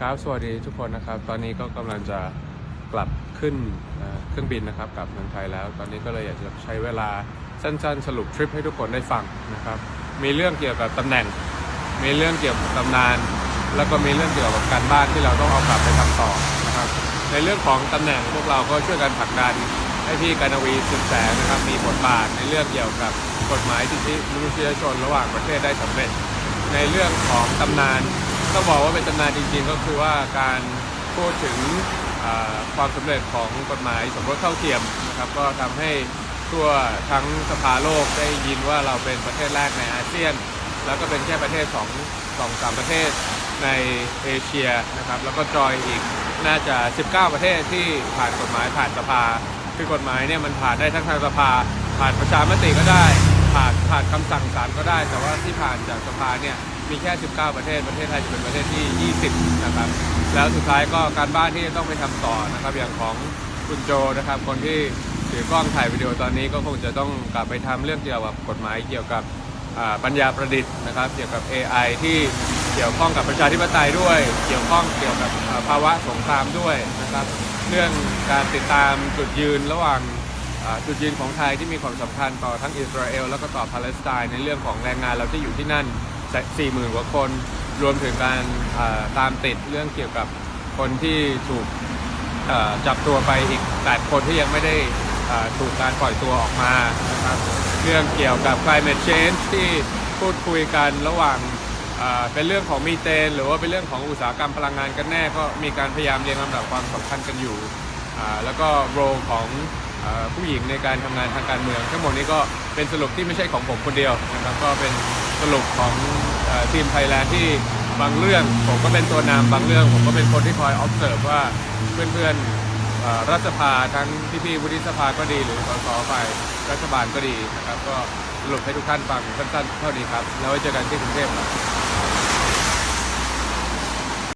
ครับสวัสดีทุกคนนะครับ ตอนนี้ก็กำลังจะกลับขึ้นเครื่องบินนะครับกลับเมืองไทยแล้ว ตอนนี้ก็เลยอยากจะใช้เวลาสั้นๆ สรุปทริปให้ทุกคนได้ฟังนะครับ มีเรื่องเกี่ยวกับตำแหน่ง มีเรื่องเกี่ยวกับตำนาน แล้วก็มีเรื่องเกี่ยวกับการบ้านที่เราต้องเอากลับไปทำต่อนะครับ ในเรื่องของตำแหน่งพวกเราก็ช่วยกันผลักดันให้พี่กานวีสุดแสงนะครับมีบทบาทในเรื่องเกี่ยวกับกฎหมายสิทธิมนุษยชนระหว่างประเทศได้สำเร็จ ในเรื่องของตำนาน ต้องบอกว่าเป็นตำนานจริงๆ ก็คือว่าการพูดถึงความสำเร็จของกฎหมายสมรสเท่าเทียมนะครับก็ทำให้ทั่วทั้งสภาโลกได้ยินว่าเราเป็นประเทศแรกในอาเซียน แล้วก็เป็นแค่ประเทศสองสองสามประเทศในเอเชียนะครับแล้วก็จอยอีกน่าจะ 19 ประเทศที่ผ่านกฎหมายผ่านสภา คือกฎหมายเนี่ยมันผ่านได้ทั้งทางสภา ผ่านประชามติก็ได้ ผ่านผ่านคำสั่งศาลก็ได้ แต่ว่าที่ผ่านจากสภาเนี่ย มีแค่ 19 ประเทศ ประเทศไทยจะเป็นประเทศที่ 20 นะครับ แล้วสุดท้ายก็การบ้านที่จะต้องไปทำต่อนะครับ อย่างของคุณโจนะครับ คนที่ถือกล้องถ่ายวิดีโอตอนนี้ก็คงจะต้องกลับไปทำเรื่องเกี่ยวกับกฎหมายเกี่ยวกับปัญญาประดิษฐ์นะครับ เกี่ยวกับ AI ที่เกี่ยวข้องกับประชาธิปไตยด้วย เกี่ยวข้องเกี่ยวกับภาวะสงครามด้วยนะครับ เรื่องการติดตามจุดยืนระหว่างจุดยืนของไทยที่มีความสำคัญต่อทั้งอิสราเอลแล้วก็ต่อปาเลสไตน์ในเรื่องของแรงงานเราที่อยู่ที่นั่น 40,000กว่าคน รวมถึงการตามติดเรื่องเกี่ยวกับคนที่ถูกจับตัวไปอีก 8 คนที่ยังไม่ได้ถูกการปล่อยตัวออกมานะครับเรื่องเกี่ยวกับ climate change ที่พูดคุยกันระหว่างเป็นเรื่องของมีเตน หรือว่าเป็นเรื่องของอุตสาหกรรมพลังงานกันแน่ ก็มีการพยายามเรียงลำดับความสำคัญกันอยู่แล้วก็โรของผู้หญิงในการทำงานทางการเมือง ทั้งหมดนี้ก็เป็นสรุปที่ไม่ใช่ของผมคนเดียวนะครับก็เป็น สรุปของอทีมไทยแลนด์ที่บางเรื่องผมก็เป็นตัวนำบางเรื่อง ผมก็เป็นคนที่คอย observe ว่าเพื่อนๆอ่ารัฐสภาทั้งพี่ๆวุฒิสภาก็ดีหรือสสฝ่ายรัฐบาลก็ดีนะครับ ก็สรุปให้ทุกท่านฟังสั้นๆเท่านี้ครับ แล้วไว้เจอกันที่กรุงเทพครับ